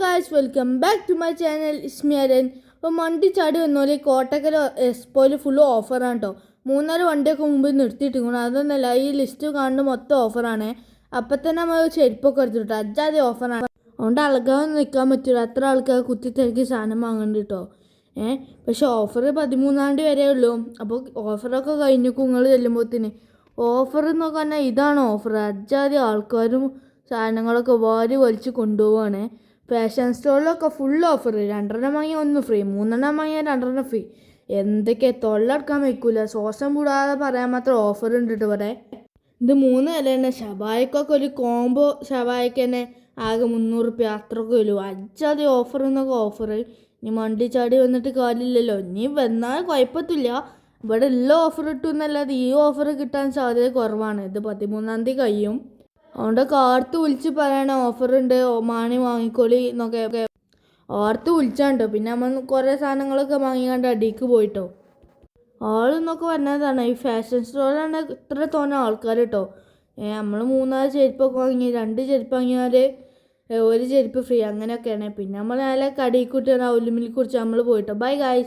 Guys welcome back to my channel ഇസ്മിയരൻ ഇപ്പോൾ മണ്ടി ചാടി വന്നോലെ കോട്ടക്കര എക്സ്പോയിൽ ഫുള്ള് ഓഫറാണ് കേട്ടോ മൂന്നാൽ വണ്ടിയൊക്കെ മുമ്പ് നിർത്തിയിട്ടിരിക്കണം അതൊന്നല്ല ഈ ലിസ്റ്റ് കാണുന്ന മൊത്തം ഓഫറാണ് അപ്പം തന്നെ നമ്മൾ ചെരുപ്പൊക്കെ എടുത്തിട്ടോ അജാതി ഓഫറാണ് അതുകൊണ്ട് അളകാതെ നിൽക്കാൻ പറ്റില്ല അത്ര ആൾക്കാർ കുത്തി തിരക്കി സാധനം വാങ്ങണ്ട കേട്ടോ ഏ പക്ഷെ ഓഫർ പതിമൂന്നാം തീയതി വരെ ഉള്ളൂ. അപ്പോൾ ഓഫറൊക്കെ കഴിഞ്ഞു കുങ്ങൾ ചെല്ലുമ്പോഴത്തേന് ഓഫർ എന്നൊക്കെ പറഞ്ഞാൽ ഇതാണ് ഓഫർ അജാതി ആൾക്കാരും സാധനങ്ങളൊക്കെ വാരി വലിച്ച് കൊണ്ടുപോവാണ്. ഫാഷൻ സ്റ്റോറിലൊക്കെ ഫുൾ ഓഫർ രണ്ടെണ്ണം വാങ്ങിയാൽ ഒന്ന് ഫ്രീ മൂന്നെണ്ണം വാങ്ങിയാൽ രണ്ടെണ്ണം ഫ്രീ എന്തൊക്കെ തൊള്ളടക്കാൻ വയ്ക്കൂല ശ്വാസം കൂടാതെ പറയാൻ മാത്രം ഓഫർ ഉണ്ട് കേട്ടോ ഇവിടെ. ഇത് മൂന്ന് വില തന്നെ. ഷബായക്കൊക്കെ ഒരു കോംബോ ഷബായക്ക് തന്നെ ആകെ മുന്നൂറ് റുപ്യ അത്രയൊക്കെ വരൂ. അജാതി ഓഫർ എന്നൊക്കെ ഓഫർ ഇനി മണ്ടി ചാടി വന്നിട്ട് കാര്യമില്ലല്ലോ. ഇനി വന്നാൽ കുഴപ്പത്തില്ല. ഇവിടെ ഉള്ള ഓഫർ കിട്ടും എന്നല്ലാതെ ഈ ഓഫർ കിട്ടാൻ സാധ്യത കുറവാണ്. ഇത് പതിമൂന്നാം തീയതി കഴിയും. അതുകൊണ്ട് കാർത്ത് വിളിച്ച് പറയണ. ഓഫർ ഉണ്ട്. മാണി വാങ്ങിക്കോളി എന്നൊക്കെ ഓർത്ത് വിളിച്ചാണ്ടോ. പിന്നെ നമ്മൾ കുറേ സാധനങ്ങളൊക്കെ വാങ്ങിക്കാണ്ട് അടിക്ക് പോയിട്ടോ. ആളെന്നൊക്കെ പറഞ്ഞതാണ്. ഈ ഫാഷൻ സ്റ്റോറിലാണ് ഇത്ര തോന്നെ ആൾക്കാർ കേട്ടോ നമ്മൾ മൂന്നാൽ ചെരുപ്പൊക്കെ വാങ്ങി രണ്ട് ചെരുപ്പ് വാങ്ങിയാൽ ഒരു ചെരുപ്പ് ഫ്രീ അങ്ങനെയൊക്കെയാണ്. പിന്നെ നമ്മൾ നല്ല കടിയിൽ കുട്ടിയാണ് അവലുമിൽ കുറിച്ച് നമ്മൾ പോയിട്ടോ. Bye guys